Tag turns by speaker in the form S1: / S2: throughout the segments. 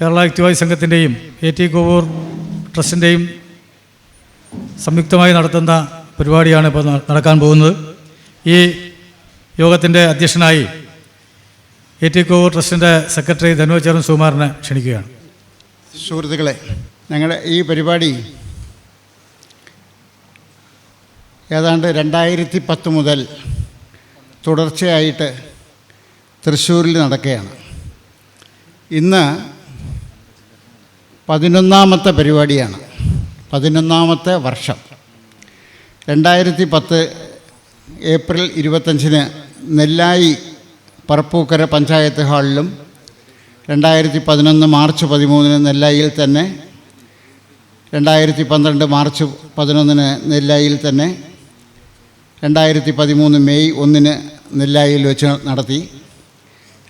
S1: കേരള യുക്തിവാദി സംഘത്തിന്റെയും A T Kovoor ട്രസ്റ്റിന്റെയും സംയുക്തമായി നടത്തുന്ന പരിപാടിയാണ് ഇപ്പോൾ നടക്കാൻ പോകുന്നത്. ഈ യോഗത്തിന്റെ അധ്യക്ഷനായി എ ടി കോവൂർ ട്രസ്റ്റിന്റെ സെക്രട്ടറി ധനുവചരൺ സുകുമാറിനെ ക്ഷണിക്കുകയാണ്.
S2: സുഹൃത്തുക്കളെ ഞങ്ങളുടെ ഈ പരിപാടി ഏതാണ്ട് രണ്ടായിരത്തി പത്ത് മുതൽ തുടർച്ചയായിട്ട് തൃശ്ശൂരിൽ നടക്കുകയാണ്. ഇന്ന് പതിനൊന്നാമത്തെ പരിപാടിയാണ്. പതിനൊന്നാമത്തെ വർഷം. രണ്ടായിരത്തി പത്ത് ഏപ്രിൽ ഇരുപത്തഞ്ചിന് നെല്ലായി പറപ്പൂക്കര പഞ്ചായത്ത് ഹാളിലും രണ്ടായിരത്തി പതിനൊന്ന് മാർച്ച് പതിമൂന്നിന് നെല്ലായിൽ തന്നെ രണ്ടായിരത്തി പന്ത്രണ്ട് മാർച്ച് പതിനൊന്നിന് നെല്ലായിൽ തന്നെ രണ്ടായിരത്തി പതിമൂന്ന് മെയ് ഒന്നിന് നെല്ലായിൽ വെച്ച് നടത്തി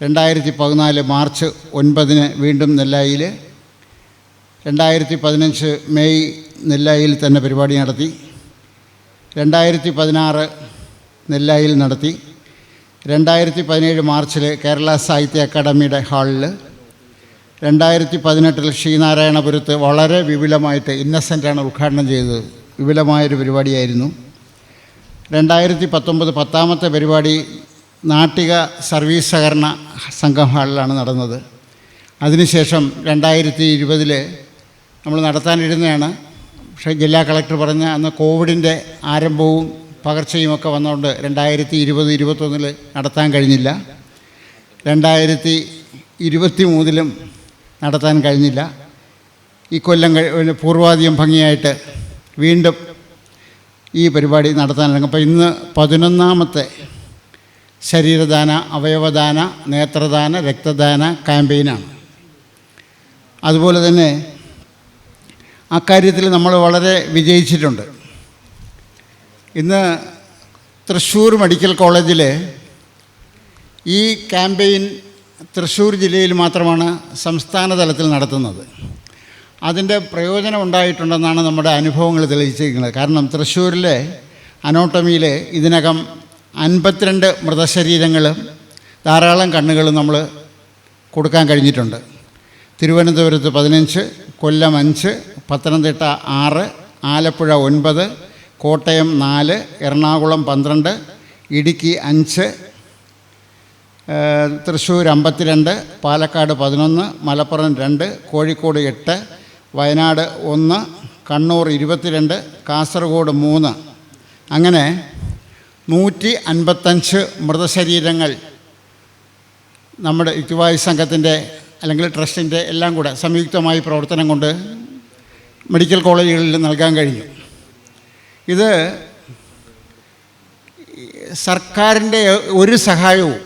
S2: രണ്ടായിരത്തി പതിനാല് മാർച്ച് ഒൻപതിന് വീണ്ടും നെല്ലായിൽ രണ്ടായിരത്തി പതിനഞ്ച് മെയ് നെല്ലായിൽ തന്നെ പരിപാടി നടത്തി. രണ്ടായിരത്തി പതിനാറ് നെല്ലായിൽ നടത്തി. രണ്ടായിരത്തി പതിനേഴ് മാർച്ചിൽ കേരള സാഹിത്യ അക്കാദമിയുടെ ഹാളിൽ രണ്ടായിരത്തി പതിനെട്ടിൽ ശ്രീനാരായണപുരത്ത് വളരെ വിപുലമായിട്ട് ഇന്നസെന്റാണ് ഉദ്ഘാടനം ചെയ്തത്. വിപുലമായൊരു പരിപാടിയായിരുന്നു. രണ്ടായിരത്തി പത്തൊമ്പത് പത്താമത്തെ പരിപാടി നാട്ടിക സർവീസ് സഹകരണ സംഘം ഹാളിലാണ് നടന്നത്. അതിനുശേഷം രണ്ടായിരത്തി ഇരുപതിൽ നമ്മൾ നടത്താനിരുന്നതാണ്. പക്ഷേ ജില്ലാ കളക്ടർ പറഞ്ഞ അന്ന് കോവിഡിന്റെ ആരംഭവും പകർച്ചയും ഒക്കെ വന്നുകൊണ്ട് രണ്ടായിരത്തി ഇരുപത് ഇരുപത്തൊന്നിൽ നടത്താൻ കഴിഞ്ഞില്ല. രണ്ടായിരത്തി ഇരുപത്തി മൂന്നിലും നടത്താൻ കഴിഞ്ഞില്ല. ഈ കൊല്ലം പൂർവാധികം ഭംഗിയായിട്ട് വീണ്ടും ഈ പരിപാടി നടത്താനിറങ്ങും. അപ്പോൾ ഇന്ന് പതിനൊന്നാമത്തെ ശരീരദാന അവയവദാന നേത്രദാന രക്തദാന ക്യാമ്പയിനാണ്. അതുപോലെ തന്നെ അക്കാര്യത്തിൽ നമ്മൾ വളരെ വിജയിച്ചിട്ടുണ്ട്. ഇന്ന് തൃശ്ശൂർ മെഡിക്കൽ കോളേജിൽ ഈ ക്യാമ്പയിൻ തൃശ്ശൂർ ജില്ലയിൽ മാത്രമാണ് സംസ്ഥാന തലത്തിൽ നടത്തുന്നത്. അതിന്റെ പ്രയോജനം ഉണ്ടായിട്ടുണ്ടെന്നാണ് നമ്മുടെ അനുഭവങ്ങൾ തെളിയിച്ചിരിക്കുന്നത്. കാരണം തൃശ്ശൂരിലെ അനോട്ടമിയിൽ ഇതിനകം അൻപത്തിരണ്ട് മൃതശരീരങ്ങളും ധാരാളം കണ്ണുകളും നമ്മൾ കൊടുക്കാൻ കഴിഞ്ഞിട്ടുണ്ട്. തിരുവനന്തപുരത്ത് പതിനഞ്ച് കൊല്ലം അഞ്ച് പത്തനംതിട്ട ആറ് ആലപ്പുഴ ഒൻപത് കോട്ടയം നാല് എറണാകുളം പന്ത്രണ്ട് ഇടുക്കി അഞ്ച് തൃശ്ശൂർ അമ്പത്തിരണ്ട് പാലക്കാട് പതിനൊന്ന് മലപ്പുറം രണ്ട് കോഴിക്കോട് എട്ട് വയനാട് ഒന്ന് കണ്ണൂർ ഇരുപത്തിരണ്ട് കാസർഗോഡ് മൂന്ന്. അങ്ങനെ നൂറ്റി അൻപത്തഞ്ച് മൃതശരീരങ്ങൾ നമ്മുടെ യുക്തിവായു സംഘത്തിന്റെ അല്ലെങ്കിൽ ട്രസ്റ്റിന്റെ എല്ലാം കൂടെ സംയുക്തമായി പ്രവർത്തനം കൊണ്ട് മെഡിക്കൽ കോളേജുകളിൽ നൽകാൻ കഴിഞ്ഞു. ഇത് സർക്കാരിന്റെ ഒരു സഹായവും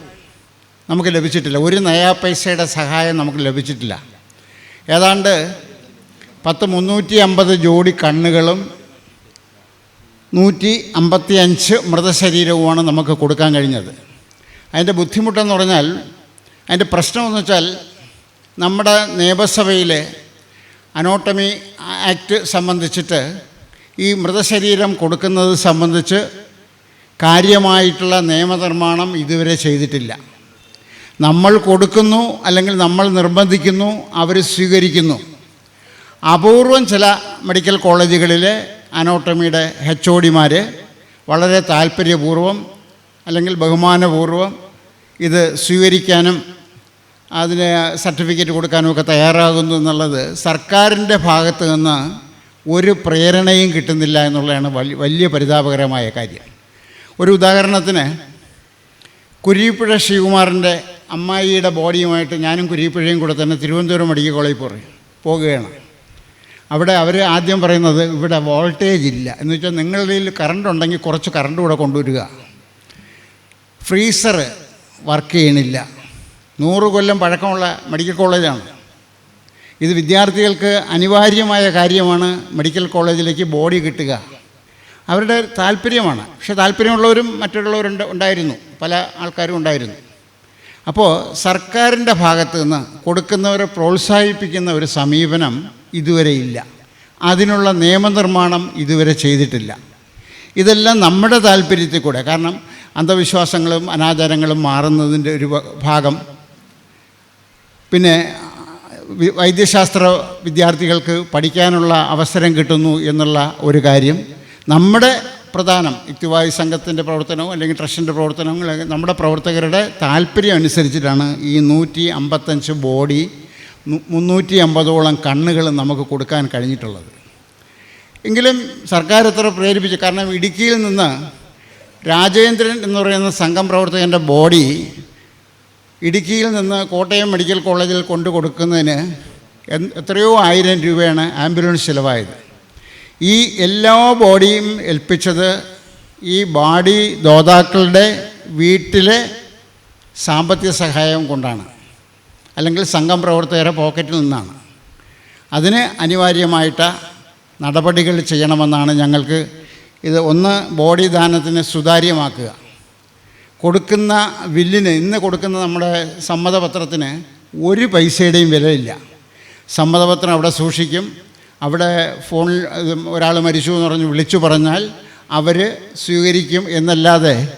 S2: നമുക്ക് ലഭിച്ചിട്ടില്ല. ഒരു നയാ പൈസയുടെ സഹായം നമുക്ക് ലഭിച്ചിട്ടില്ല. ഏതാണ്ട് പത്ത് മുന്നൂറ്റി അമ്പത് ജോഡി കണ്ണുകളും നൂറ്റി അമ്പത്തി അഞ്ച് മൃതശരീരവുമാണ് നമുക്ക് കൊടുക്കാൻ കഴിഞ്ഞത്. അതിന്റെ ബുദ്ധിമുട്ടെന്ന് പറഞ്ഞാൽ അതിന്റെ പ്രശ്നമെന്ന് വെച്ചാൽ നമ്മുടെ നിയമസഭയിൽ അനോട്ടമി ആക്ട് സംബന്ധിച്ചിട്ട് ഈ മൃതശരീരം കൊടുക്കുന്നത് സംബന്ധിച്ച് കാര്യമായിട്ടുള്ള നിയമനിർമ്മാണം ഇതുവരെ ചെയ്തിട്ടില്ല. നമ്മൾ കൊടുക്കുന്നു അല്ലെങ്കിൽ നമ്മൾ നിർബന്ധിക്കുന്നു അവർ സ്വീകരിക്കുന്നു. അപൂർവം ചില മെഡിക്കൽ കോളേജുകളിലെ അനോട്ടമിയുടെ എച്ച് ഒടിമാർ വളരെ താല്പര്യപൂർവം അല്ലെങ്കിൽ ബഹുമാനപൂർവം ഇത് സ്വീകരിക്കാനും അതിന് സർട്ടിഫിക്കറ്റ് കൊടുക്കാനൊക്കെ തയ്യാറാകുന്നു എന്നുള്ളത് സർക്കാരിന്റെ ഭാഗത്ത് നിന്ന് ഒരു പ്രേരണയും കിട്ടുന്നില്ല എന്നുള്ളതാണ് വലിയ പരിതാപകരമായ കാര്യം. ഒരു ഉദാഹരണത്തിന് കുരീപ്പുഴ ശ്രീകുമാറിന്റെ അമ്മായിയുടെ ബോഡിയുമായിട്ട് ഞാനും കുരീപ്പുഴയും കൂടെ തന്നെ തിരുവനന്തപുരം മെഡിക്കൽ കോളേജിൽ പോയി പോകുകയാണ്. അവിടെ അവർ ആദ്യം പറയുന്നത് ഇവിടെ വോൾട്ടേജ് ഇല്ല. എന്ന് വെച്ചാൽ നിങ്ങളുടെ കറണ്ട് ഉണ്ടെങ്കിൽ കുറച്ച് കറണ്ട് കൂടെ കൊണ്ടുവരിക. ഫ്രീസർ വർക്ക് ചെയ്യണില്ല. നൂറ് കൊല്ലം പഴക്കമുള്ള മെഡിക്കൽ കോളേജാണ്. ഇത് വിദ്യാർത്ഥികൾക്ക് അനിവാര്യമായ കാര്യമാണ് മെഡിക്കൽ കോളേജിലേക്ക് ബോഡി കിട്ടുക. അവരുടെ താല്പര്യമാണ്. പക്ഷേ താല്പര്യമുള്ളവരും മറ്റുള്ളവരുണ്ട് ഉണ്ടായിരുന്നു. പല ആൾക്കാരും ഉണ്ടായിരുന്നു. അപ്പോൾ സർക്കാരിന്റെ ഭാഗത്തു നിന്ന് കൊടുക്കുന്നവരെ പ്രോത്സാഹിപ്പിക്കുന്ന ഒരു സമീപനം ഇതുവരെ ഇല്ല. അതിനുള്ള നിയമനിർമ്മാണം ഇതുവരെ ചെയ്തിട്ടില്ല. ഇതെല്ലാം നമ്മുടെ താല്പര്യത്തിൽ കൂടെ. കാരണം അന്ധവിശ്വാസങ്ങളും അനാചാരങ്ങളും മാറുന്നതിന്റെ ഒരു ഭാഗം പിന്നെ വൈദ്യശാസ്ത്ര വിദ്യാർത്ഥികൾക്ക് പഠിക്കാനുള്ള അവസരം കിട്ടുന്നു എന്നുള്ള ഒരു കാര്യം. നമ്മുടെ പ്രധാനം യുക്തിവായു സംഘത്തിന്റെ പ്രവർത്തനവും അല്ലെങ്കിൽ ട്രസ്റ്റിന്റെ പ്രവർത്തനവും നമ്മുടെ പ്രവർത്തകരുടെ താല്പര്യം അനുസരിച്ചിട്ടാണ് ഈ നൂറ്റി അമ്പത്തഞ്ച് ബോഡി മുന്നൂറ്റി അമ്പതോളം കണ്ണുകൾ നമുക്ക് കൊടുക്കാൻ കഴിഞ്ഞിട്ടുള്ളത്. എങ്കിലും സർക്കാർ എത്ര പ്രേരിപ്പിച്ചു. കാരണം ഇടുക്കിയിൽ നിന്ന് രാജേന്ദ്രൻ എന്ന് പറയുന്ന സംഘം പ്രവർത്തകന്റെ ബോഡി ഇടുക്കിയിൽ നിന്ന് കോട്ടയം മെഡിക്കൽ കോളേജിൽ കൊണ്ടു കൊടുക്കുന്നതിന് എത്രയോ ആയിരം രൂപയാണ് ആംബുലൻസ് ചിലവായത്. ഈ എല്ലാ ബോഡിയും ഏൽപ്പിച്ചത് ഈ ബോഡി ദോതാക്കളുടെ വീട്ടിലെ സാമ്പത്തിക സഹായം കൊണ്ടാണ്. അല്ലെങ്കിൽ സംഘം പ്രവർത്തകരെ പോക്കറ്റിൽ നിന്നാണ്. അതിന് അനിവാര്യമായിട്ട് നടപടികൾ ചെയ്യണമെന്നാണ് ഞങ്ങൾക്ക് ഇത് ഒന്ന് ബോഡി ദാനത്തിന് സുതാര്യമാക്കുക. കൊടുക്കുന്ന ബില്ലിന് ഇന്ന് കൊടുക്കുന്ന നമ്മുടെ സമ്മതപത്രത്തിന് ഒരു പൈസയുടെയും വിലയില്ല. സമ്മതപത്രം അവിടെ സൂക്ഷിക്കും. അവിടെ ഫോണിൽ ഒരാൾ മരിച്ചു എന്ന് പറഞ്ഞ് വിളിച്ചു പറഞ്ഞാൽ അവർ സ്വീകരിക്കും എന്നല്ലാതെ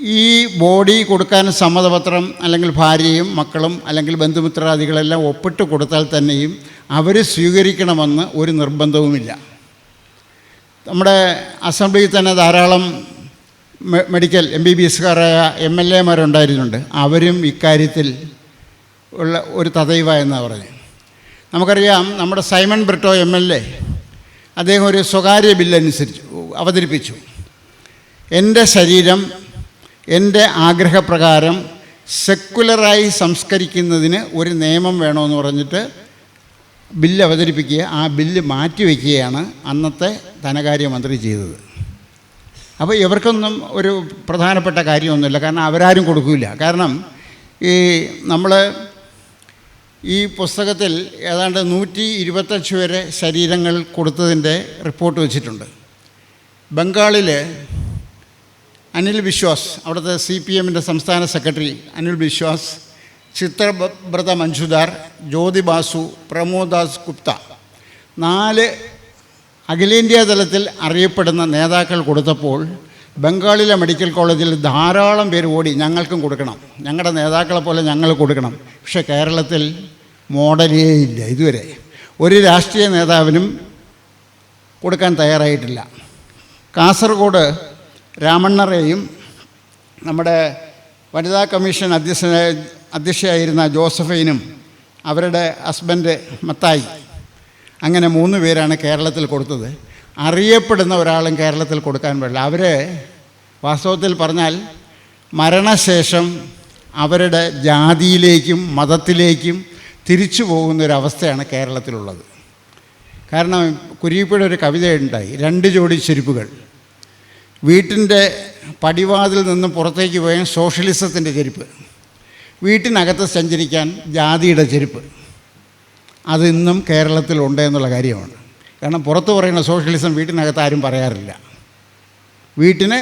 S2: ഈ ബോഡി കൊടുക്കാൻ സമ്മതപത്രം അല്ലെങ്കിൽ ഭാര്യയും മക്കളും അല്ലെങ്കിൽ ബന്ധുമിത്രാദികളെല്ലാം ഒപ്പിട്ട് കൊടുത്താൽ തന്നെയും അവർ സ്വീകരിക്കണമെന്ന് ഒരു നിർബന്ധവുമില്ല. നമ്മുടെ അസംബ്ലിയിൽ തന്നെ ധാരാളം മെഡിക്കൽ എം ബി ബി എസ്കാരായ എം എൽ എമാരുണ്ടായിരുന്നുണ്ട് അവരും ഇക്കാര്യത്തിൽ ഉള്ള ഒരു തതൈവ എന്നാണ് പറഞ്ഞത്. നമുക്കറിയാം നമ്മുടെ Simon Britto M L A അദ്ദേഹം ഒരു സ്വകാര്യ ബില്ലനുസരിച്ച് അവതരിപ്പിച്ചു. എന്റെ ശരീരം എന്റെ ആഗ്രഹപ്രകാരം സെക്കുലറായി സംസ്കരിക്കുന്നതിന് ഒരു നിയമം വേണമെന്ന് പറഞ്ഞിട്ട് ബില്ല് അവതരിപ്പിക്കുക ആ ബില്ല് മാറ്റിവെക്കുകയാണ് അന്നത്തെ ധനകാര്യമന്ത്രി ചെയ്തത്. അപ്പോൾ ഇവർക്കൊന്നും ഒരു പ്രധാനപ്പെട്ട കാര്യമൊന്നുമില്ല. കാരണം അവരാരും കൊടുക്കില്ല കാരണം ഈ നമ്മൾ ഈ പുസ്തകത്തിൽ ഏതാണ്ട് നൂറ്റി ഇരുപത്തഞ്ച് വരെ ശരീരങ്ങൾ കൊടുത്തതിന്റെ റിപ്പോർട്ട് വെച്ചിട്ടുണ്ട്. ബംഗാളിൽ അനിൽ വിശ്വാസ് അവിടുത്തെ സി പി എമ്മിന്റെ സംസ്ഥാന സെക്രട്ടറി അനിൽ വിശ്വാസ് ചിത്രബ്രത മഞ്ജുദാർ ജ്യോതിബാസു പ്രമോദാസ് ഗുപ്ത നാല് അഖിലേന്ത്യാ തലത്തിൽ അറിയപ്പെടുന്ന നേതാക്കൾ കൊടുത്തപ്പോൾ ബംഗാളിലെ മെഡിക്കൽ കോളേജിൽ ധാരാളം പേര് ഓടി ഞങ്ങൾക്കും കൊടുക്കണം. ഞങ്ങളുടെ നേതാക്കളെ പോലെ ഞങ്ങൾ കൊടുക്കണം. പക്ഷേ കേരളത്തിൽ മോഡലേ ഇല്ല ഇതുവരെ. ഒരു രാഷ്ട്രീയ നേതാവിനും കൊടുക്കാൻ തയ്യാറായിട്ടില്ല. കാസർഗോഡ് രാമണ്ണറേയും നമ്മുടെ വനിതാ കമ്മീഷൻ അധ്യക്ഷ അധ്യക്ഷയായിരുന്ന ജോസഫൈനും അവരുടെ ഹസ്ബൻഡ് മത്തായി. അങ്ങനെ മൂന്ന് പേരാണ് കേരളത്തിൽ കൊടുത്തത്. അറിയപ്പെടുന്ന ഒരാളും കേരളത്തിൽ കൊടുക്കാൻ പാടില്ല. അവർ വാസ്തവത്തിൽ പറഞ്ഞാൽ മരണശേഷം അവരുടെ ജാതിയിലേക്കും മതത്തിലേക്കും തിരിച്ചു പോകുന്നൊരവസ്ഥയാണ് കേരളത്തിലുള്ളത്. കാരണം കുരിയപ്പയുടെ ഒരു കവിതയുണ്ടായി രണ്ട് ജോഡി ചെരുപ്പുകൾ. വീട്ടിന്റെ പടിവാതിൽ നിന്ന് പുറത്തേക്ക് പോയാൽ സോഷ്യലിസത്തിന്റെ ചെരുപ്പ്. വീട്ടിനകത്ത് സഞ്ചരിക്കാൻ ജാതിയുടെ ചെരുപ്പ്. അതിന്നും കേരളത്തിലുണ്ട് എന്നുള്ള കാര്യമാണ്. കാരണം പുറത്ത് പറയുന്ന സോഷ്യലിസം വീട്ടിനകത്ത് ആരും പറയാറില്ല. വീട്ടിന്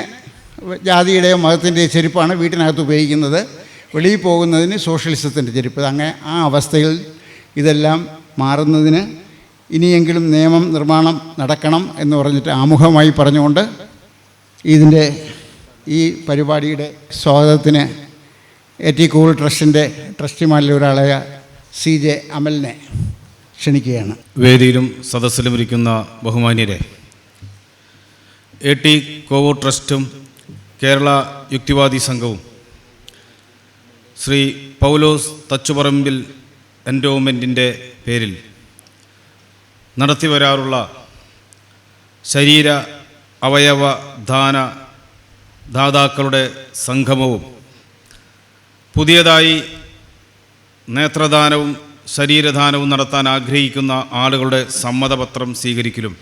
S2: ജാതിയുടെയോ മതത്തിന്റെയോ ചെരുപ്പാണ് വീട്ടിനകത്ത് ഉപയോഗിക്കുന്നത്. വെളിയിൽ പോകുന്നതിന് സോഷ്യലിസത്തിന്റെ ചെരുപ്പ്. അങ്ങനെ ആ അവസ്ഥയിൽ ഇതെല്ലാം മാറുന്നതിന് ഇനിയെങ്കിലും നിയമം നിർമ്മാണം നടക്കണം എന്ന് പറഞ്ഞിട്ട് ആമുഖമായി പറഞ്ഞുകൊണ്ട് ഇതിന്റെ ഈ പരിപാടിയുടെ സ്വാഗതത്തിന് എ ടി കൂൾ ട്രസ്റ്റിന്റെ ട്രസ്റ്റിമാരിൽ ഒരാളായ സി ജെ അമലിനെ ക്ഷണിക്കുകയാണ്.
S3: വേദിയിലും സദസ്സിലും ഇരിക്കുന്ന ബഹുമാന്യരെ എ ടി കോവോ ട്രസ്റ്റും കേരള യുക്തിവാദി സംഘവും ശ്രീ പൗലോസ് തച്ചുപറമ്പിൽ എൻഡോമെന്റിന്റെ പേരിൽ നടത്തിവരാറുള്ള ശരീര അവയവ ദാന ദാതാക്കളുടെ സംഗമവും പുതിയതായി നേത്രദാനവും ശരീരദാനവും നടത്താൻ ആഗ്രഹിക്കുന്ന ആളുകളുടെ സമ്മതപത്രം സ്വീകരിക്കലും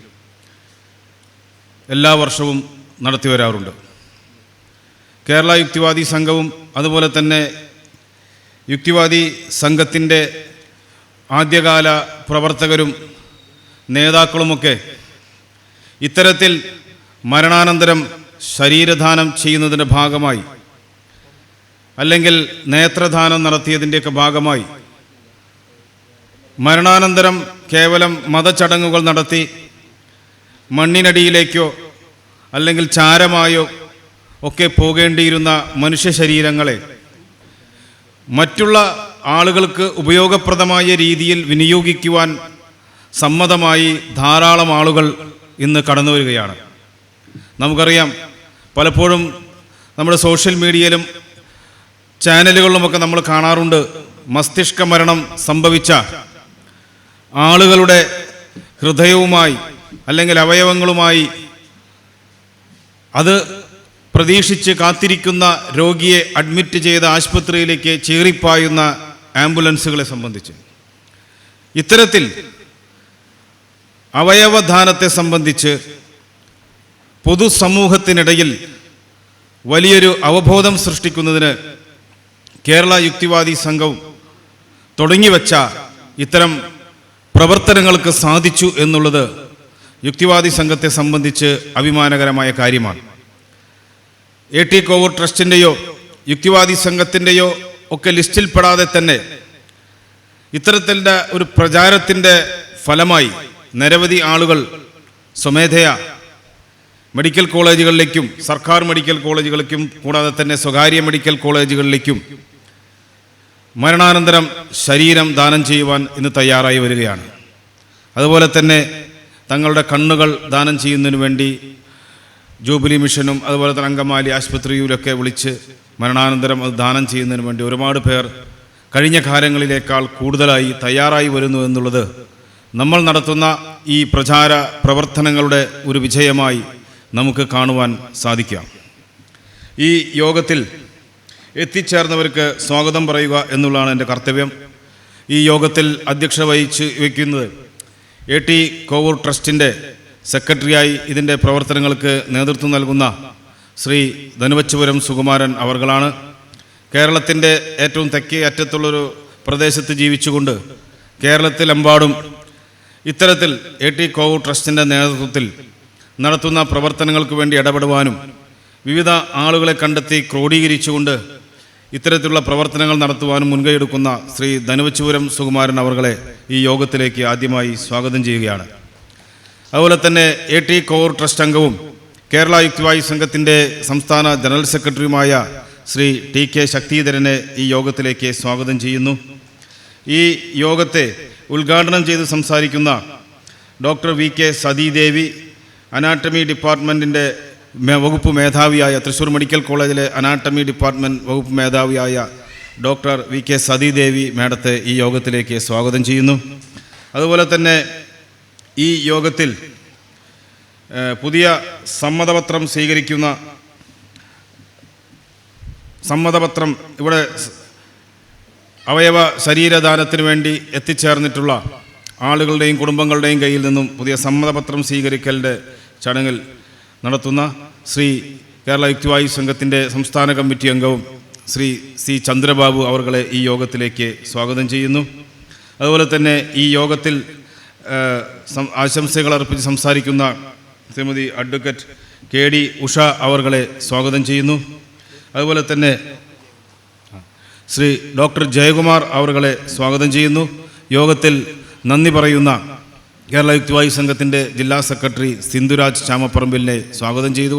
S3: എല്ലാ വർഷവും നടത്തി വരാറുണ്ട്. കേരള യുക്തിവാദി സംഘവും അതുപോലെ തന്നെ യുക്തിവാദി സംഘത്തിന്റെ ആദ്യകാല പ്രവർത്തകരും നേതാക്കളുമൊക്കെ ഇത്തരത്തിൽ മരണാനന്തരം ശരീരദാനം ചെയ്യുന്നതിന്റെ ഭാഗമായി അല്ലെങ്കിൽ നേത്രദാനം നടത്തിയതിന്റെയൊക്കെ ഭാഗമായി. മരണാനന്തരം കേവലം മതചടങ്ങുകൾ നടത്തി മണ്ണിനടിയിലേക്കോ അല്ലെങ്കിൽ ചാരമായോ ഒക്കെ പോകേണ്ടിയിരുന്ന മനുഷ്യ ശരീരങ്ങളെ മറ്റുള്ള ആളുകൾക്ക് ഉപയോഗപ്രദമായ രീതിയിൽ വിനിയോഗിക്കുവാൻ സമ്മതമായി ധാരാളം ആളുകൾ ഇന്ന് കടന്നു വരികയാണ്. നമുക്കറിയാം പലപ്പോഴും നമ്മുടെ സോഷ്യൽ മീഡിയയിലും ചാനലുകളിലുമൊക്കെ നമ്മൾ കാണാറുണ്ട് മസ്തിഷ്ക മരണം സംഭവിച്ച ആളുകളുടെ ഹൃദയവുമായി അല്ലെങ്കിൽ അവയവങ്ങളുമായി. അത് പ്രതീക്ഷിച്ച് കാത്തിരിക്കുന്ന രോഗിയെ അഡ്മിറ്റ് ചെയ്ത ആശുപത്രിയിലേക്ക് ചീറിപ്പായുന്ന ആംബുലൻസുകളെ സംബന്ധിച്ച്. ഇത്തരത്തിൽ അവയവദാനത്തെ സംബന്ധിച്ച് പൊതുസമൂഹത്തിനിടയിൽ വലിയൊരു അവബോധം സൃഷ്ടിക്കുന്നതിന് കേരള യുക്തിവാദി സംഘവും തുടങ്ങിവെച്ച ഇത്തരം പ്രവർത്തനങ്ങൾക്ക് സാധിച്ചു എന്നുള്ളത് യുക്തിവാദി സംഘത്തെ സംബന്ധിച്ച് അഭിമാനകരമായ കാര്യമാണ്. എ ടി കോവൂർ ട്രസ്റ്റിന്റെയോ യുക്തിവാദി സംഘത്തിന്റെയോ ഒക്കെ ലിസ്റ്റിൽപ്പെടാതെ തന്നെ ഇത്തരത്തിന്റെ ഒരു പ്രചാരത്തിന്റെ ഫലമായി നിരവധി ആളുകൾ സ്വമേധയാ മെഡിക്കൽ കോളേജുകളിലേക്കും സർക്കാർ മെഡിക്കൽ കോളേജുകളിലേക്കും കൂടാതെ തന്നെ സ്വകാര്യ മെഡിക്കൽ കോളേജുകളിലേക്കും മരണാനന്തരം ശരീരം ദാനം ചെയ്യുവാൻ ഇന്ന് തയ്യാറായി വരികയാണ്. അതുപോലെ തന്നെ തങ്ങളുടെ കണ്ണുകൾ ദാനം ചെയ്യുന്നതിന് വേണ്ടി ജൂബിലി മിഷനും അതുപോലെ തന്നെ അങ്കമാലി ആശുപത്രിയിലൊക്കെ വിളിച്ച് മരണാനന്തരം അത് ദാനം ചെയ്യുന്നതിന് വേണ്ടി ഒരുപാട് പേർ കഴിഞ്ഞ കാലങ്ങളിലേക്കാൾ കൂടുതലായി തയ്യാറായി വരുന്നു എന്നുള്ളത് നമ്മൾ നടത്തുന്ന ഈ പ്രചാര പ്രവർത്തനങ്ങളുടെ ഒരു വിജയമായി നമുക്ക് കാണുവാൻ സാധിക്കാം. ഈ യോഗത്തിൽ എത്തിച്ചേർന്നവർക്ക് സ്വാഗതം പറയുക എന്നുള്ളതാണ് എന്റെ കർത്തവ്യം. ഈ യോഗത്തിൽ അധ്യക്ഷ വഹിച്ച് വയ്ക്കുന്നത് എ ടി കോവൂർ ട്രസ്റ്റിന്റെ സെക്രട്ടറിയായി ഇതിന്റെ പ്രവർത്തനങ്ങൾക്ക് നേതൃത്വം നൽകുന്ന ശ്രീ ധനുവച്ചുപുരം സുകുമാരൻ അവർകളാണ്. കേരളത്തിന്റെ ഏറ്റവും തെക്കേ അറ്റത്തുള്ളൊരു പ്രദേശത്ത് ജീവിച്ചുകൊണ്ട് കേരളത്തിലെമ്പാടും ഇത്തരത്തിൽ എ ടി കോവൂർ ട്രസ്റ്റിന്റെ നേതൃത്വത്തിൽ നടത്തുന്ന പ്രവർത്തനങ്ങൾക്ക് വേണ്ടി ഇടപെടുവാനും വിവിധ ആളുകളെ കണ്ടെത്തി ക്രോഡീകരിച്ചുകൊണ്ട് ഇത്തരത്തിലുള്ള പ്രവർത്തനങ്ങൾ നടത്തുവാനും മുൻകൈയെടുക്കുന്ന ശ്രീ ധനുവച്ചൂരം സുകുമാരൻ അവർകളെ ഈ യോഗത്തിലേക്ക് ആദ്യമായി സ്വാഗതം ചെയ്യുകയാണ്. അതുപോലെ തന്നെ എ ടി കോർ ട്രസ്റ്റ് അംഗവും കേരള യുക്തിവായു സംഘത്തിന്റെ സംസ്ഥാന ജനറൽ സെക്രട്ടറിയുമായ ശ്രീ ടി കെ ശക്തിധരനെ ഈ യോഗത്തിലേക്ക് സ്വാഗതം ചെയ്യുന്നു. ഈ യോഗത്തെ ഉദ്ഘാടനം ചെയ്ത് സംസാരിക്കുന്ന doctor V K Sathidevi anatomy ഡിപ്പാർട്ട്മെന്റിന്റെ വകുപ്പ് മേധാവിയായ തൃശ്ശൂർ മെഡിക്കൽ കോളേജിലെ അനാട്ടമി ഡിപ്പാർട്ട്മെന്റ് വകുപ്പ് മേധാവിയായ ഡോക്ടർ വി കെ സതീദേവി മേഡത്തെ ഈ യോഗത്തിലേക്ക് സ്വാഗതം ചെയ്യുന്നു. അതുപോലെ തന്നെ ഈ യോഗത്തിൽ പുതിയ സമ്മതപത്രം സ്വീകരിക്കുന്ന സമ്മതപത്രം ഇവിടെ അവയവ ശരീരദാനത്തിന് വേണ്ടി എത്തിച്ചേർന്നിട്ടുള്ള ആളുകളുടെയും കുടുംബങ്ങളുടെയും കയ്യിൽ നിന്നും പുതിയ സമ്മതപത്രം സ്വീകരിക്കലിന്റെ ചടങ്ങിൽ നടത്തുന്ന ശ്രീ കേരള യുക്തിവായു സംഘത്തിന്റെ സംസ്ഥാന കമ്മിറ്റി അംഗവും ശ്രീ സി ചന്ദ്രബാബു അവർകളെ ഈ യോഗത്തിലേക്ക് സ്വാഗതം ചെയ്യുന്നു. അതുപോലെ തന്നെ ഈ യോഗത്തിൽ ആശംസകൾ അർപ്പിച്ച് സംസാരിക്കുന്ന Shrimati advocate K D Usha അവർകളെ സ്വാഗതം ചെയ്യുന്നു. അതുപോലെ തന്നെ ശ്രീ ഡോക്ടർ ജയകുമാർ അവർകളെ സ്വാഗതം ചെയ്യുന്നു. യോഗത്തിൽ നന്ദി പറയുന്ന കേരള യുക്തിവായു സംഘത്തിന്റെ ജില്ലാ സെക്രട്ടറി സിന്ധുരാജ് ചാമപ്പറമ്പിലിനെ സ്വാഗതം ചെയ്തു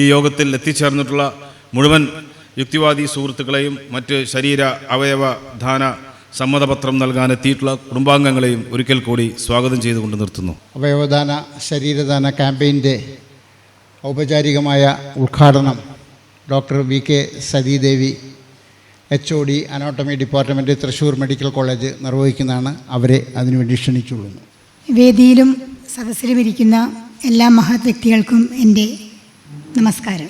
S3: ഈ യോഗത്തിൽ എത്തിച്ചേർന്നിട്ടുള്ള മുഴുവൻ യുക്തിവാദി സുഹൃത്തുക്കളെയും മറ്റ് ശരീര അവയവ ദാന സമ്മതപത്രം നൽകാൻ എത്തിയിട്ടുള്ള കുടുംബാംഗങ്ങളെയും ഒരിക്കൽ കൂടി സ്വാഗതം ചെയ്തുകൊണ്ട് നിർത്തുന്നു.
S2: അവയവദാന ശരീരദാന ക്യാമ്പയിന്റെ ഔപചാരികമായ ഉദ്ഘാടനം doctor V K Sathidevi H O D anatomy department Thrissur medical college നിർവഹിക്കുന്നതാണ്. അവരെ അതിനുവേണ്ടി ക്ഷണിച്ചുകൊള്ളുന്നു.
S4: വേദിയിലും സദസ്സിലും ഇരിക്കുന്ന എല്ലാ മഹത് വ്യക്തികൾക്കും എന്റെ നമസ്കാരം.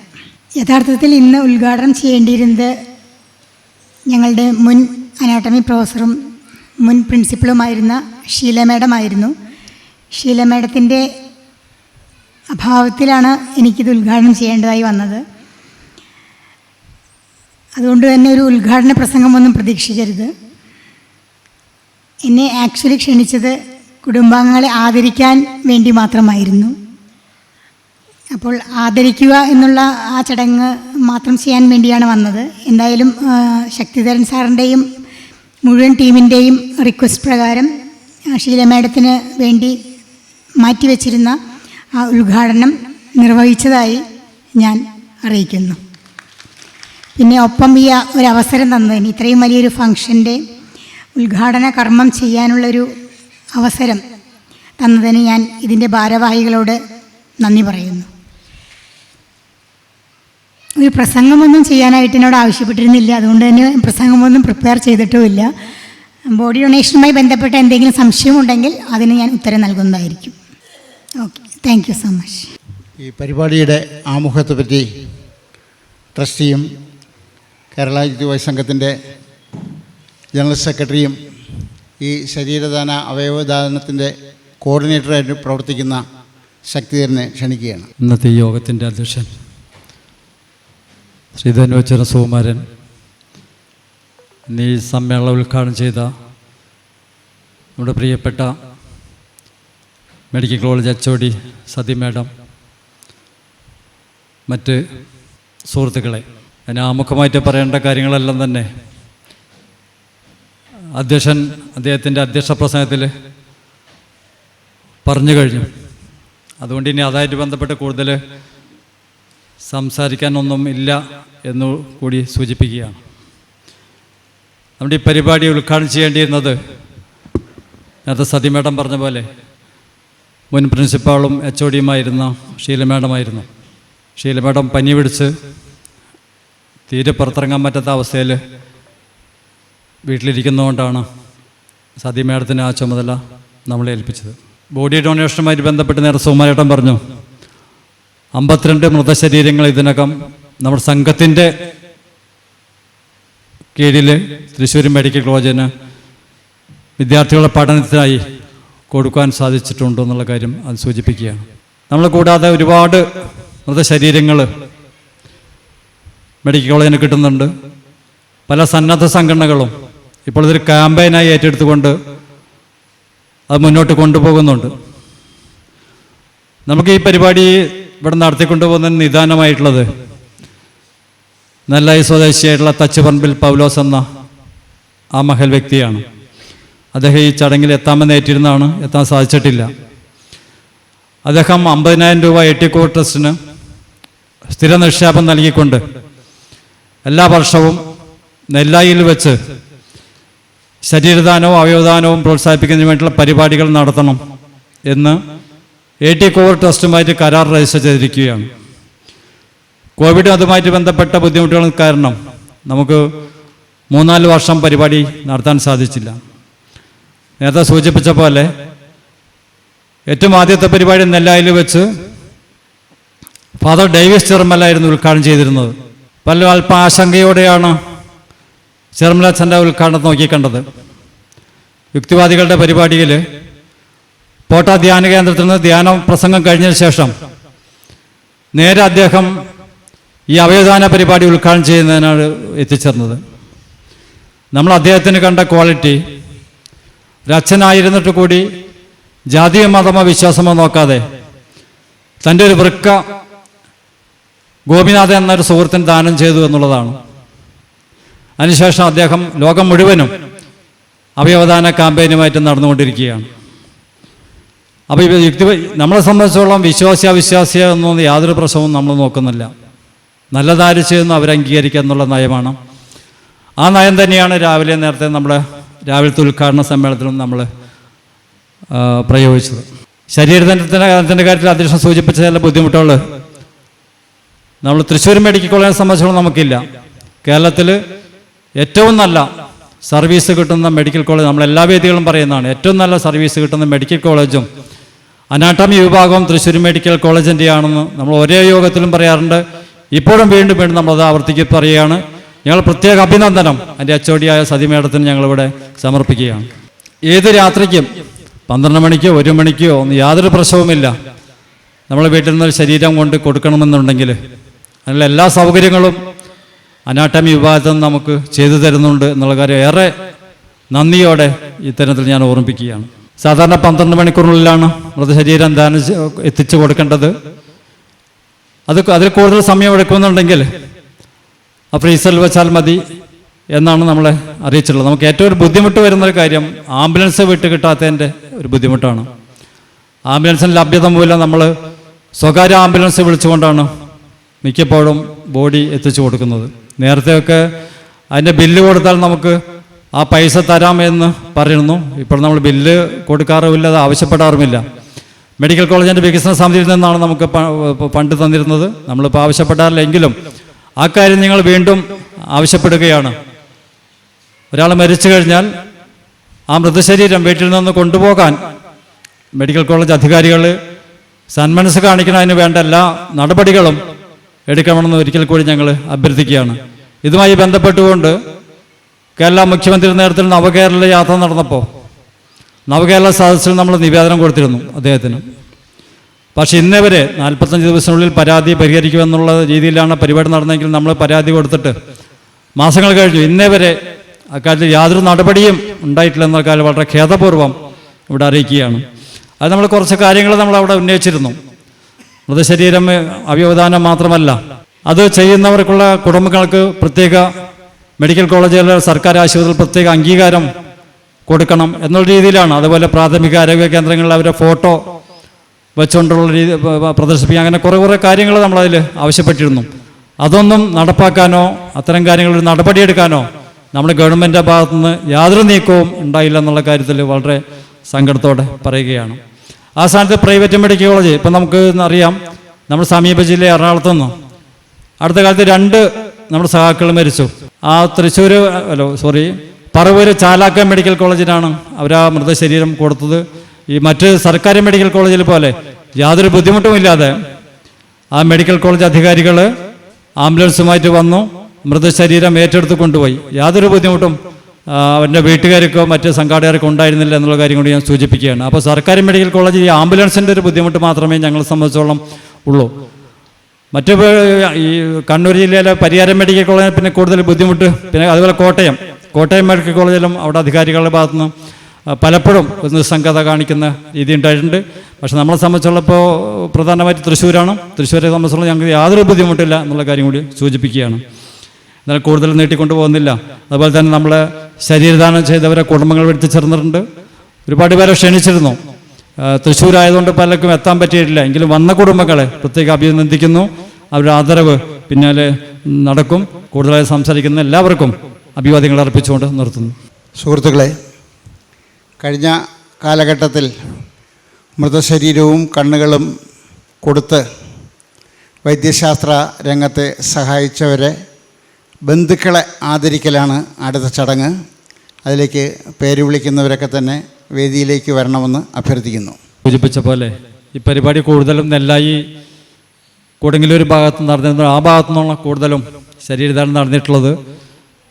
S4: യഥാർത്ഥത്തിൽ ഇന്ന് ഉദ്ഘാടനം ചെയ്യേണ്ടിയിരുന്നത് ഞങ്ങളുടെ മുൻ അനാട്ടമി പ്രൊഫസറും മുൻ പ്രിൻസിപ്പളുമായിരുന്ന ഷീല മാഡമായിരുന്നു ഷീല മാഡത്തിന്റെ അഭാവത്തിലാണ് എനിക്കിത് ഉദ്ഘാടനം ചെയ്യേണ്ടതായി വന്നത്. അതുകൊണ്ട് തന്നെ ഒരു ഉദ്ഘാടന പ്രസംഗമൊന്നും പ്രതീക്ഷിക്കരുത്. എന്നെ ആക്ച്വലി ക്ഷണിച്ചത് കുടുംബാംഗങ്ങളെ ആദരിക്കാൻ വേണ്ടി മാത്രമായിരുന്നു. അപ്പോൾ ആദരിക്കുക എന്നുള്ള ആ ചടങ്ങ് മാത്രം ചെയ്യാൻ വേണ്ടിയാണ് വന്നത്. എന്തായാലും ശക്തിധരൻ സാറിന്റെയും മുഴുവൻ ടീമിന്റെയും റിക്വസ്റ്റ് പ്രകാരം ഷീല മാഡത്തിന് വേണ്ടി മാറ്റിവെച്ചിരുന്ന ആ ഉദ്ഘാടനം നിർവഹിച്ചതായി ഞാൻ അറിയിക്കുന്നു. പിന്നെ ഒപ്പം ഈ ഒരു അവസരം തന്നതിന് ഇത്രയും വലിയൊരു ഫംഗ്ഷന്റെ ഉദ്ഘാടന കർമ്മം ചെയ്യാനുള്ളൊരു അവസരം തന്നതിന് ഞാൻ ഇതിന്റെ ഭാരവാഹികളോട് നന്ദി പറയുന്നു. ഒരു പ്രസംഗമൊന്നും ചെയ്യാനായിട്ട് എന്നോട് ആവശ്യപ്പെട്ടിരുന്നില്ല. അതുകൊണ്ട് തന്നെ പ്രസംഗമൊന്നും പ്രിപ്പയർ ചെയ്തിട്ടുമില്ല. ബോഡി ഡൊണേഷനുമായി ബന്ധപ്പെട്ട എന്തെങ്കിലും സംശയമുണ്ടെങ്കിൽ അതിന് ഞാൻ ഉത്തരം നൽകുന്നതായിരിക്കും. Okay thank you so much
S2: ഈ പരിപാടിയുടെ ആമുഖത്തെ പറ്റി ട്രസ്റ്റിയും കേരള യുവ സംഘത്തിന്റെ ജനറൽ സെക്രട്ടറിയും ഈ ശരീരദാന അവയവദാനത്തിന്റെ കോർഡിനേറ്ററായിട്ട് പ്രവർത്തിക്കുന്ന ശക്തിധരനെ ക്ഷണിക്കുകയാണ്.
S5: ഇന്നത്തെ യോഗത്തിന്റെ അധ്യക്ഷൻ ശ്രീ ധനുവച്ചന സുകുമാരൻ ഇന്ന് സമ്മേളനം ഉദ്ഘാടനം ചെയ്ത നമ്മുടെ പ്രിയപ്പെട്ട medical college D Sathi madam മറ്റ് സുഹൃത്തുക്കളെ ഞാൻ ആമുഖമായിട്ട് പറയേണ്ട കാര്യങ്ങളെല്ലാം തന്നെ അധ്യക്ഷൻ അദ്ദേഹത്തിന്റെ അധ്യക്ഷ പ്രസംഗത്തിൽ പറഞ്ഞു കഴിഞ്ഞു. അതുകൊണ്ട് ഇനി അതായിട്ട് ബന്ധപ്പെട്ട് കൂടുതൽ സംസാരിക്കാനൊന്നും ഇല്ല എന്ന് കൂടി സൂചിപ്പിക്കുകയാണ്. നമ്മുടെ ഈ പരിപാടി ഉദ്ഘാടനം ചെയ്യേണ്ടിയിരുന്നത് നേരത്തെ സതി മേഡം പറഞ്ഞ പോലെ മുൻ പ്രിൻസിപ്പാളും എച്ച് ഒ ഡിയുമായിരുന്ന ഷീല മേഡമായിരുന്നു. ഷീല മേഡം പനി പിടിച്ച് തീരെ പുറത്തിറങ്ങാൻ പറ്റാത്ത അവസ്ഥയിൽ വീട്ടിലിരിക്കുന്നതുകൊണ്ടാണ് സതി മേഡത്തിന് ആ ചുമതല നമ്മളെ ഏൽപ്പിച്ചത്. ബോഡി ഡൊണേഷനുമായി ബന്ധപ്പെട്ട് നേരെ സുമാരേട്ടൻ പറഞ്ഞു അമ്പത്തിരണ്ട് മൃതശരീരങ്ങൾ ഇതിനകം നമ്മുടെ സംഘത്തിന്റെ കീഴിൽ തൃശ്ശൂർ മെഡിക്കൽ കോളേജിന് വിദ്യാർത്ഥികളുടെ പഠനത്തിനായി കൊടുക്കാൻ സാധിച്ചിട്ടുണ്ട് എന്നുള്ള കാര്യം അത് സൂചിപ്പിക്കുകയാണ് നമ്മൾ കൂടാതെ ഒരുപാട് മൃതശരീരങ്ങൾ മെഡിക്കൽ കോളേജിന് കിട്ടുന്നുണ്ട്. പല സന്നദ്ധ സംഘടനകളും ഇപ്പോൾ ഇതൊരു ക്യാമ്പയിനായി ഏറ്റെടുത്തുകൊണ്ട് അത് മുന്നോട്ട് കൊണ്ടുപോകുന്നുണ്ട്. നമുക്ക് ഈ പരിപാടി ഇവിടെ നടത്തിക്കൊണ്ടുപോകുന്നതിന് നിദാനമായിട്ടുള്ളത് നെല്ലായി സ്വദേശിയായിട്ടുള്ള തച്ചുപറമ്പിൽ പൗലോസ് എന്ന ആ മഹൽ വ്യക്തിയാണ്. അദ്ദേഹം ഈ ചടങ്ങിൽ എത്താമെന്ന് ഏറ്റിരുന്നാണ് എത്താൻ സാധിച്ചിട്ടില്ല. അദ്ദേഹം അമ്പതിനായിരം രൂപ എ ടി കോർ ട്രസ്റ്റിന് സ്ഥിര നിക്ഷേപം നൽകിക്കൊണ്ട് എല്ലാ വർഷവും നെല്ലായിൽ വെച്ച് ശരീരദാനവും അവയവദാനവും പ്രോത്സാഹിപ്പിക്കുന്നതിന് വേണ്ടിയുള്ള പരിപാടികൾ നടത്തണം എന്ന് എ ടി കോവിഡ് ട്രസ്റ്റുമായിട്ട് കരാർ രജിസ്റ്റർ ചെയ്തിരിക്കുകയാണ്. കോവിഡ് അതുമായിട്ട് ബന്ധപ്പെട്ട ബുദ്ധിമുട്ടുകൾ കാരണം നമുക്ക് മൂന്നാൽ വർഷം പരിപാടി നടത്താൻ സാധിച്ചില്ല. നേരത്തെ സൂചിപ്പിച്ച പോലെ ഏറ്റവും ആദ്യത്തെ പരിപാടി നെല്ലായിൽ വെച്ച് ഫാദർ ഡേവിസ് ചെറുമലായിരുന്നു ഉദ്ഘാടനം ചെയ്തിരുന്നത്. പല ആശങ്കയോടെയാണ് ചെറുമലച്ചന്റെ ഉദ്ഘാടനം നോക്കിക്കണ്ടത്. യുക്തിവാദികളുടെ പരിപാടിയിൽ പോട്ട ധ്യാന കേന്ദ്രത്തിൽ നിന്ന് ധ്യാന പ്രസംഗം കഴിഞ്ഞതിന് ശേഷം നേരെ അദ്ദേഹം ഈ അവയദാന പരിപാടി ഉദ്ഘാടനം ചെയ്യുന്നതിനാണ് എത്തിച്ചേർന്നത്. നമ്മൾ അദ്ദേഹത്തിന് കണ്ട ക്വാളിറ്റി ഒരച്ഛനായിരുന്നിട്ട് കൂടി ജാതിയോ മതമോ വിശ്വാസമോ നോക്കാതെ തന്റെ ഒരു വൃക്ക ഗോപിനാഥൻ എന്നൊരു സുഹൃത്തിന് ദാനം ചെയ്തു എന്നുള്ളതാണ്. അതിനുശേഷം അദ്ദേഹം ലോകം മുഴുവനും അവയവദാന ക്യാമ്പയിനുമായിട്ട് നടന്നുകൊണ്ടിരിക്കുകയാണ്. അപ്പോൾ യുക്തി നമ്മളെ സംബന്ധിച്ചോളം വിശ്വാസി അവിശ്വാസിയ എന്നൊന്നും യാതൊരു പ്രശ്നവും നമ്മൾ നോക്കുന്നില്ല. നല്ലതാര് ചെയ്യുന്നു അവരംഗീകരിക്കുക എന്നുള്ള നയമാണ്. ആ നയം തന്നെയാണ് രാവിലെ നേരത്തെ നമ്മുടെ രാവിലത്തെ ഉദ്ഘാടന സമ്മേളനത്തിലും നമ്മൾ പ്രയോഗിച്ചത്. ശരീരത്തിന്റെ കാര്യത്തിൽ അധ്യക്ഷൻ സൂചിപ്പിച്ച ചില ബുദ്ധിമുട്ടുകൾ നമ്മൾ തൃശ്ശൂർ മെഡിക്കൽ കോളേജിനെ സംബന്ധിച്ചോളം നമുക്കില്ല. കേരളത്തിൽ ഏറ്റവും നല്ല സർവീസ് കിട്ടുന്ന മെഡിക്കൽ കോളേജ് നമ്മൾ എല്ലാ വേദികളും പറയുന്നതാണ്. ഏറ്റവും നല്ല സർവീസ് കിട്ടുന്ന മെഡിക്കൽ കോളേജും അനാട്ടമി വിഭാഗവും തൃശ്ശൂർ മെഡിക്കൽ കോളേജിന്റെ ആണെന്ന് നമ്മൾ ഒരേ യോഗത്തിലും പറയാറുണ്ട്. ഇപ്പോഴും വീണ്ടും വീണ്ടും നമ്മളത് ആവർത്തിക്ക് പറയുകയാണ്. ഞങ്ങൾ പ്രത്യേക അഭിനന്ദനം എന്റെ എച്ച് ഒ സതി മേഡത്തിന് ഞങ്ങളിവിടെ സമർപ്പിക്കുകയാണ്. ഏത് രാത്രിക്കും പന്ത്രണ്ട് മണിക്കോ ഒരു മണിക്കോ ഒന്നും യാതൊരു പ്രശ്നവുമില്ല. നമ്മൾ വീട്ടിൽ നിന്ന് ശരീരം കൊണ്ട് കൊടുക്കണമെന്നുണ്ടെങ്കിൽ അതിനുള്ള എല്ലാ സൗകര്യങ്ങളും അനാട്ടമി വിഭാഗം നമുക്ക് ചെയ്തു തരുന്നുണ്ട് എന്നുള്ള കാര്യം ഏറെ നന്ദിയോടെ ഇത്തരത്തിൽ ഞാൻ ഓർമ്മിപ്പിക്കുകയാണ്. സാധാരണ പന്ത്രണ്ട് മണിക്കൂറിനുള്ളിലാണ് മൃതശരീരം ദാനം എത്തിച്ചു കൊടുക്കേണ്ടത്. അത് അതിൽ കൂടുതൽ സമയം എടുക്കുന്നുണ്ടെങ്കിൽ ആ ഫ്രീസറിൽ വെച്ചാൽ മതി എന്നാണ് നമ്മളെ അറിയിച്ചിട്ടുള്ളത്. നമുക്ക് ഏറ്റവും ഒരു ബുദ്ധിമുട്ട് വരുന്നൊരു കാര്യം ആംബുലൻസ് വിട്ട് കിട്ടാത്തതിന്റെ ഒരു ബുദ്ധിമുട്ടാണ്. ആംബുലൻസിന്റെ ലഭ്യത മൂലം നമ്മൾ സ്വകാര്യ ആംബുലൻസ് വിളിച്ചുകൊണ്ടാണ് മിക്കപ്പോഴും ബോഡി എത്തിച്ചു കൊടുക്കുന്നത്. നേരത്തെയൊക്കെ അതിന്റെ ബില്ല് കൊടുത്താൽ നമുക്ക് ആ പൈസ തരാമെന്ന് പറയുന്നു ഇപ്പോൾ നമ്മൾ ബില്ല് കൊടുക്കാറുമില്ല അത് ആവശ്യപ്പെടാറുമില്ല. മെഡിക്കൽ കോളേജിന്റെ വികസന സമിതിയിൽ നിന്നാണ് നമുക്ക് പണ്ട് തന്നിരുന്നത്. നമ്മളിപ്പോൾ ആവശ്യപ്പെടാറില്ലെങ്കിലും ആ കാര്യം നിങ്ങൾ വീണ്ടും ആവശ്യപ്പെടുകയാണ്. ഒരാൾ മരിച്ചു കഴിഞ്ഞാൽ ആ മൃതശരീരം വീട്ടിൽ നിന്ന് കൊണ്ടുപോകാൻ മെഡിക്കൽ കോളേജ് അധികാരികൾ സന്മനസ് കാണിക്കുന്നതിന് വേണ്ട എല്ലാ നടപടികളും എടുക്കണമെന്ന് ഒരിക്കൽ കൂടി ഞങ്ങൾ അഭ്യർത്ഥിക്കുകയാണ്. ഇതുമായി ബന്ധപ്പെട്ടുകൊണ്ട് കേരള മുഖ്യമന്ത്രിയുടെ നേതൃത്വത്തിൽ നവകേരള യാത്ര നടന്നപ്പോൾ നവകേരള സദസ്സിൽ നമ്മൾ നിവേദനം കൊടുത്തിരുന്നു അദ്ദേഹത്തിന്. പക്ഷേ ഇന്നേ വരെ നാൽപ്പത്തഞ്ച് ദിവസത്തിനുള്ളിൽ പരാതി പരിഹരിക്കുമെന്നുള്ള രീതിയിലാണ് പരിപാടി നടന്നെങ്കിൽ നമ്മൾ പരാതി കൊടുത്തിട്ട് മാസങ്ങൾ കഴിഞ്ഞു. ഇന്നേ വരെ അക്കാര്യത്തിൽ യാതൊരു നടപടിയും ഉണ്ടായിട്ടില്ല എന്ന കാര്യം വളരെ ഖേദപൂർവം ഇവിടെ അറിയിക്കുകയാണ്. അത് നമ്മൾ കുറച്ച് കാര്യങ്ങൾ നമ്മൾ അവിടെ ഉന്നയിച്ചിരുന്നു. മൃതശരീരം അവയവദാനം മാത്രമല്ല. അത് ചെയ്യുന്നവർക്കുള്ള കുടുംബങ്ങൾക്ക് പ്രത്യേക മെഡിക്കൽ കോളേജുകളിലെ സർക്കാർ ആശുപത്രിയിൽ പ്രത്യേക അംഗീകാരം കൊടുക്കണം എന്നുള്ള രീതിയിലാണ്. അതുപോലെ പ്രാഥമിക ആരോഗ്യ കേന്ദ്രങ്ങളിൽ അവരുടെ ഫോട്ടോ വെച്ചുകൊണ്ടുള്ള രീതി പ്രദർശിപ്പിക്കുക അങ്ങനെ കുറേ കുറേ കാര്യങ്ങൾ നമ്മളതിൽ ആവശ്യപ്പെട്ടിരുന്നു. അതൊന്നും നടപ്പാക്കാനോ അത്തരം കാര്യങ്ങളിൽ നടപടിയെടുക്കാനോ നമ്മുടെ ഗവൺമെന്റിന്റെ ഭാഗത്തുനിന്ന് യാതൊരു നീക്കവും ഉണ്ടായില്ല എന്നുള്ള കാര്യത്തിൽ വളരെ സങ്കടത്തോടെ പറയുകയാണ്. ആ സ്ഥാനത്ത് പ്രൈവറ്റ് മെഡിക്കൽ കോളേജ് ഇപ്പം നമുക്ക് അറിയാം നമ്മുടെ സമീപ ജില്ല എറണാകുളത്തുനിന്ന് അടുത്ത കാലത്ത് രണ്ട് നമ്മുടെ സഹാക്കൾ മരിച്ചു. ആ തൃശ്ശൂർ അല്ലോ സോറി പറവൂര് ചാലാക്ക മെഡിക്കൽ കോളേജിലാണ് അവർ ആ മൃതശരീരം കൊടുത്തത്. ഈ മറ്റ് സർക്കാർ മെഡിക്കൽ കോളേജിൽ പോലെ യാതൊരു ബുദ്ധിമുട്ടുമില്ലാതെ ആ മെഡിക്കൽ കോളേജ് അധികാരികൾ ആംബുലൻസുമായിട്ട് വന്നു മൃതശരീരം ഏറ്റെടുത്ത് കൊണ്ടുപോയി. യാതൊരു ബുദ്ധിമുട്ടും അവന്റെ വീട്ടുകാർക്കോ മറ്റ് സംഘാടകർക്കോ ഉണ്ടായിരുന്നില്ല എന്നുള്ള കാര്യം കൂടി ഞാൻ സൂചിപ്പിക്കുകയാണ്. അപ്പോൾ സർക്കാർ മെഡിക്കൽ കോളേജിൽ ഈ ആംബുലൻസിന്റെ ഒരു ബുദ്ധിമുട്ട് മാത്രമേ ഞങ്ങളെ സംബന്ധിച്ചോളം ഉള്ളൂ. മറ്റു ഈ കണ്ണൂർ ജില്ലയിലെ പരിയാരം മെഡിക്കൽ കോളേജിൽ പിന്നെ കൂടുതൽ ബുദ്ധിമുട്ട് പിന്നെ അതുപോലെ കോട്ടയം. കോട്ടയം മെഡിക്കൽ കോളേജിലും അവിടെ അധികാരികളുടെ ഭാഗത്തുനിന്ന് നിന്നും പലപ്പോഴും നിസ്സംഗത കാണിക്കുന്ന രീതി ഉണ്ടായിട്ടുണ്ട്. പക്ഷെ നമ്മളെ സംബന്ധിച്ചുള്ളപ്പോൾ പ്രധാനമായിട്ട് തൃശ്ശൂരാണ്. തൃശ്ശൂരെ സംബന്ധിച്ചുള്ള ഞങ്ങൾക്ക് യാതൊരു ബുദ്ധിമുട്ടില്ല എന്നുള്ള കാര്യം കൂടി സൂചിപ്പിക്കുകയാണ്. എന്നാൽ കൂടുതൽ നീട്ടിക്കൊണ്ടു പോകുന്നില്ല. അതുപോലെ തന്നെ നമ്മൾ ശരീരദാനം ചെയ്തവരെ കുടുംബങ്ങൾ എത്തിച്ചേർന്നിട്ടുണ്ട് ഒരുപാട് പേരെ ക്ഷണിച്ചിരുന്നു. തൃശ്ശൂരായതുകൊണ്ട് പലർക്കും എത്താൻ പറ്റിയിട്ടില്ല. എങ്കിലും വന്ന കുടുംബങ്ങളെ പ്രത്യേകം അഭിനന്ദിക്കുന്നു. അവരുടെ ആദരവ് പിന്നാലെ നടക്കും. കൂടുതലായി സംസാരിക്കുന്ന എല്ലാവർക്കും അഭിവാദ്യങ്ങൾ അർപ്പിച്ചുകൊണ്ട് നിർത്തുന്നു.
S2: സുഹൃത്തുക്കളെ കഴിഞ്ഞ കാലഘട്ടത്തിൽ മൃതശരീരവും കണ്ണുകളും കൊടുത്ത് വൈദ്യശാസ്ത്ര രംഗത്തെ സഹായിച്ചവരെ ബന്ധുക്കളെ ആദരിക്കലാണ് അടുത്ത ചടങ്ങ്. അതിലേക്ക് പേര് വിളിക്കുന്നവരൊക്കെ തന്നെ വേദിയിലേക്ക് വരണമെന്ന് അഭ്യർത്ഥിക്കുന്നു.
S5: സൂചിപ്പിച്ച പോലെ ഈ പരിപാടി കൂടുതലും നെല്ലായി കൂടെങ്കിലും ഭാഗത്ത് നടന്നിരുന്നു ആ ഭാഗത്തു നിന്നുള്ള കൂടുതലും ശരീരദാനം നടന്നിട്ടുള്ളത്.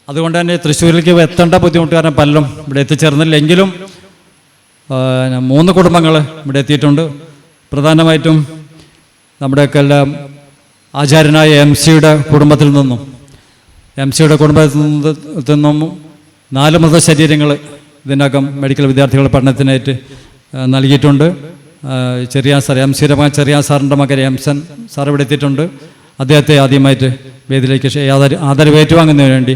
S5: അതുകൊണ്ട് തന്നെ തൃശ്ശൂരിലേക്ക് എത്തേണ്ട ബുദ്ധിമുട്ട് കാരണം പലരും ഇവിടെ എത്തിച്ചേർന്നില്ലെങ്കിലും മൂന്ന് കുടുംബങ്ങൾ ഇവിടെ എത്തിയിട്ടുണ്ട്. പ്രധാനമായിട്ടും നമ്മുടെയൊക്കെ എല്ലാം ആചാര്യനായ എം സിയുടെ കുടുംബത്തിൽ നിന്നും എം സിയുടെ കുടുംബത്തിൽ നിന്നും നാല് മൃതശരീരങ്ങൾ ഇതിനകം മെഡിക്കൽ വിദ്യാർത്ഥികൾ പഠനത്തിനായിട്ട് നൽകിയിട്ടുണ്ട്. ചെറിയ സാർ എം സിയുടെ മകൻ ചെറിയ സാറിന്റെ മകൻ എംസൻ സാർ ഇവിടെ എത്തിയിട്ടുണ്ട്. അദ്ദേഹത്തെ ആദ്യമായിട്ട് വേദിയിലേക്ക് ആദരവ് ഏറ്റുവാങ്ങുന്നതിന് വേണ്ടി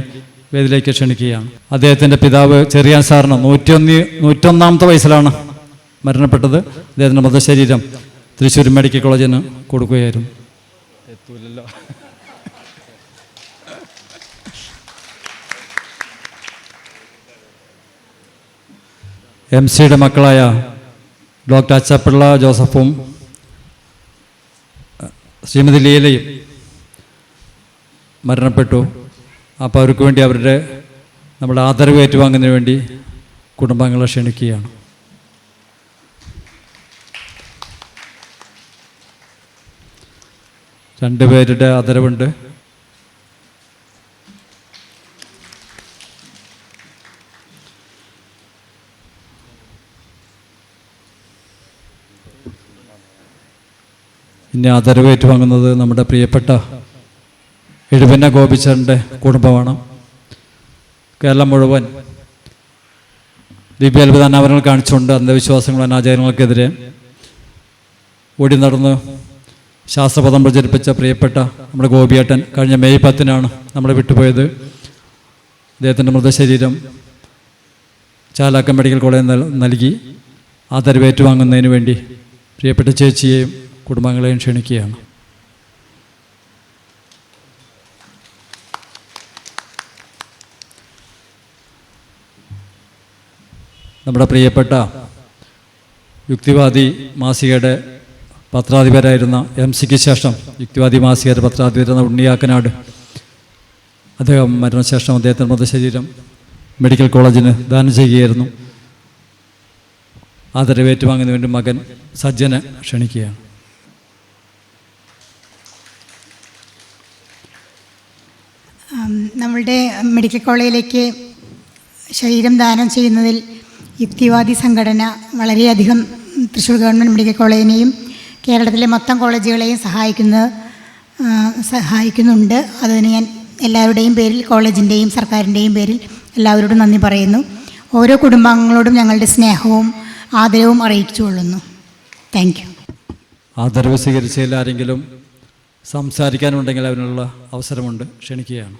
S5: വേദിയിലേക്ക് ക്ഷണിക്കുകയാണ്. അദ്ദേഹത്തിന്റെ പിതാവ് ചെറിയ സാറിന് നൂറ്റിയൊന്ന് നൂറ്റൊന്നാമത്തെ വയസ്സിലാണ് മരണപ്പെട്ടത്. അദ്ദേഹത്തിന്റെ മൃതശരീരം തൃശ്ശൂർ മെഡിക്കൽ കോളേജിന് കൊടുക്കുകയായിരുന്നു. എം സിയുടെ മക്കളായ ഡോക്ടർ അച്ചപ്പിള്ള ജോസഫും ശ്രീമതി ലീലയും മരണപ്പെട്ടു. അപ്പോൾ അവർക്ക് വേണ്ടി അവരുടെ നമ്മുടെ ആദരവ് ഏറ്റുവാങ്ങുന്നതിന് വേണ്ടി കുടുംബങ്ങളെ ക്ഷണിക്കുകയാണ്. രണ്ടുപേരുടെ ആദരവുണ്ട്. ഇനി ആദരവ് ഏറ്റുവാങ്ങുന്നത് നമ്മുടെ പ്രിയപ്പെട്ട എഴുപിന്ന ഗോപിച്ചറിന്റെ കുടുംബമാണ്. കേരളം മുഴുവൻ ദിവ്യാത്ഭുത അനാവരണങ്ങൾ കാണിച്ചുകൊണ്ട് അന്ധവിശ്വാസങ്ങളും അനാചാരങ്ങൾക്കെതിരെ ഓടി നടന്ന് ശാസ്ത്രപദം പ്രചരിപ്പിച്ച പ്രിയപ്പെട്ട നമ്മുടെ ഗോപിയേട്ടൻ കഴിഞ്ഞ മെയ് പത്തിനാണ് നമ്മളെ വിട്ടുപോയത്. അദ്ദേഹത്തിന്റെ മൃതശരീരം ചാലാക്കം മെഡിക്കൽ കോളേജിൽ നൽ- നൽകി ആദരവ് ഏറ്റുവാങ്ങുന്നതിന് വേണ്ടി പ്രിയപ്പെട്ട ചേച്ചിയെയും കുടുംബാംഗങ്ങളെയും ക്ഷണിക്കുകയാണ്. നമ്മുടെ പ്രിയപ്പെട്ട യുക്തിവാദി മാസികയുടെ പത്രാധിപരായിരുന്ന എം സിക്ക് ശേഷം യുക്തിവാദി മാസികയുടെ പത്രാധിപരായിരുന്ന ഉണ്ണിയാക്കനാട്. അദ്ദേഹം മരണശേഷം അദ്ദേഹത്തിന്റെ മൃതശരീരം മെഡിക്കൽ കോളേജിന് ദാനം ചെയ്യുകയായിരുന്നു. ആദരവേറ്റുവാങ്ങുന്നതിന് വേണ്ടി മകൻ സജ്ജനെ ക്ഷണിക്കുകയാണ്.
S4: നമ്മളുടെ മെഡിക്കൽ കോളേജിലേക്ക് ശരീരം ദാനം ചെയ്യുന്നതിൽ യുക്തിവാദി സംഘടന വളരെയധികം തൃശ്ശൂർ ഗവൺമെന്റ് മെഡിക്കൽ കോളേജിനെയും കേരളത്തിലെ മൊത്തം കോളേജുകളെയും സഹായിക്കുന്നത് സഹായിക്കുന്നുണ്ട്. അതിന് ഞാൻ എല്ലാവരുടെയും പേരിൽ കോളേജിന്റെയും സർക്കാരിന്റെയും പേരിൽ എല്ലാവരോടും നന്ദി പറയുന്നു. ഓരോ കുടുംബാംഗങ്ങളോടും ഞങ്ങളുടെ സ്നേഹവും ആദരവും അറിയിച്ചു കൊള്ളുന്നു. താങ്ക് യു
S5: ആദരവ് സ്വീകരിച്ചതിൽ ആരെങ്കിലും സംസാരിക്കാനുണ്ടെങ്കിൽ അതിനുള്ള അവസരമുണ്ട്. ക്ഷണിക്കുകയാണ്.